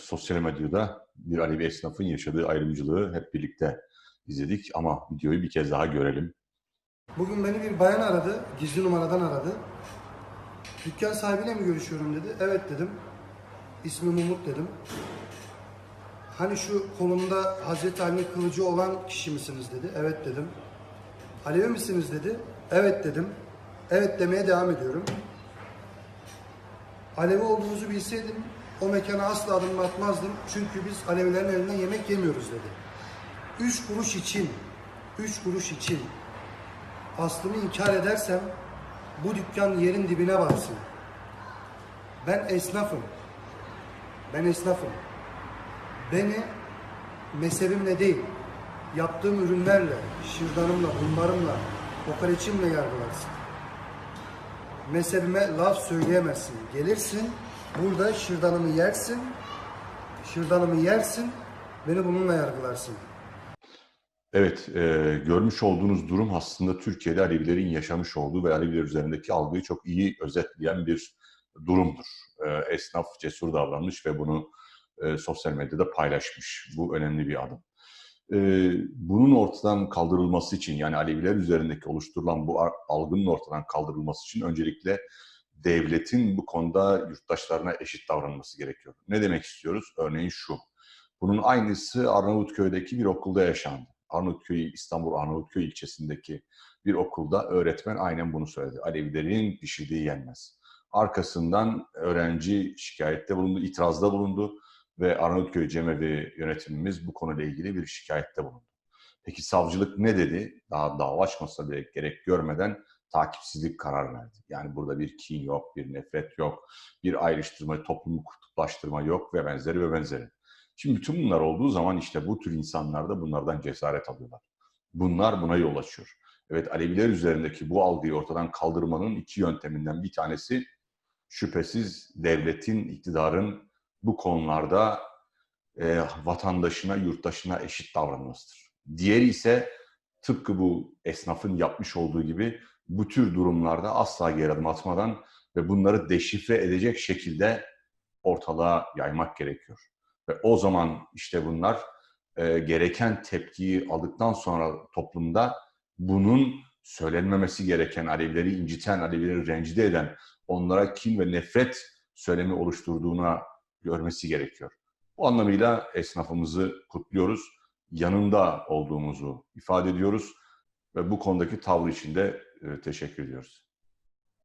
Sosyal medyada bir Alevi esnafın yaşadığı ayrımcılığı hep birlikte izledik ama videoyu bir kez daha görelim. Bugün beni bir bayan aradı, gizli numaradan aradı. Dükkan sahibiyle mi görüşüyorum dedi. Evet dedim. İsmim Umut dedim. Hani şu kolumda Hazreti Ali'nin kılıcı olan kişi misiniz dedi. Evet dedim. Alevi misiniz dedi. Evet dedim. Evet demeye devam ediyorum. Alevi olduğunuzu bilseydim o mekana asla adım atmazdım. Çünkü biz Alevilerin elinden yemek yemiyoruz dedi. Üç kuruş için, üç kuruş için aslımı inkar edersem bu dükkan yerin dibine varsın. Ben esnafım. Ben esnafım. Beni mezhebimle değil, yaptığım ürünlerle, şırdanımla, bunlarımla, kokoreçimle yargılarsın. Mezhebime laf söyleyemezsin. Gelirsin, burada şırdanımı yersin, şırdanımı yersin, beni bununla yargılarsın. Evet, e, görmüş olduğunuz durum aslında Türkiye'de Alevilerin yaşamış olduğu ve Aleviler üzerindeki algıyı çok iyi özetleyen bir durumdur. E, esnaf cesur davranmış ve bunu e, sosyal medyada paylaşmış. Bu önemli bir adım. E, bunun ortadan kaldırılması için yani Aleviler üzerindeki oluşturulan bu algının ortadan kaldırılması için öncelikle devletin bu konuda yurttaşlarına eşit davranması gerekiyor. Ne demek istiyoruz? Örneğin şu. Bunun aynısı Arnavutköy'deki bir okulda yaşandı. Arnavutköy, İstanbul Arnavutköy ilçesindeki bir okulda öğretmen aynen bunu söyledi. Alevilerin pişirdiği yenmez. Arkasından öğrenci şikayette bulundu, itirazda bulundu ve Arnavutköy Cemevi yönetimimiz bu konuyla ilgili bir şikayette bulundu. Peki savcılık ne dedi? Daha dava açmasına bile gerek görmeden takipsizlik karar verdi. Yani burada bir kin yok, bir nefret yok, bir ayrıştırma, toplumu kutuplaştırma yok ve benzeri ve benzeri. Şimdi bütün bunlar olduğu zaman işte bu tür insanlar da bunlardan cesaret alıyorlar. Bunlar buna yol açıyor. Evet Aleviler üzerindeki bu algıyı ortadan kaldırmanın iki yönteminden bir tanesi şüphesiz devletin, iktidarın bu konularda e, vatandaşına, yurttaşına eşit davranmasıdır. Diğeri ise tıpkı bu esnafın yapmış olduğu gibi bu tür durumlarda asla geri adım atmadan ve bunları deşifre edecek şekilde ortalığa yaymak gerekiyor. Ve o zaman işte bunlar e, gereken tepkiyi aldıktan sonra toplumda bunun söylenmemesi gereken, Alevileri inciten, Alevileri rencide eden, onlara kin ve nefret söylemi oluşturduğuna görmesi gerekiyor. Bu anlamıyla esnafımızı kutluyoruz, yanında olduğumuzu ifade ediyoruz ve bu konudaki tavrı için de e, teşekkür ediyoruz.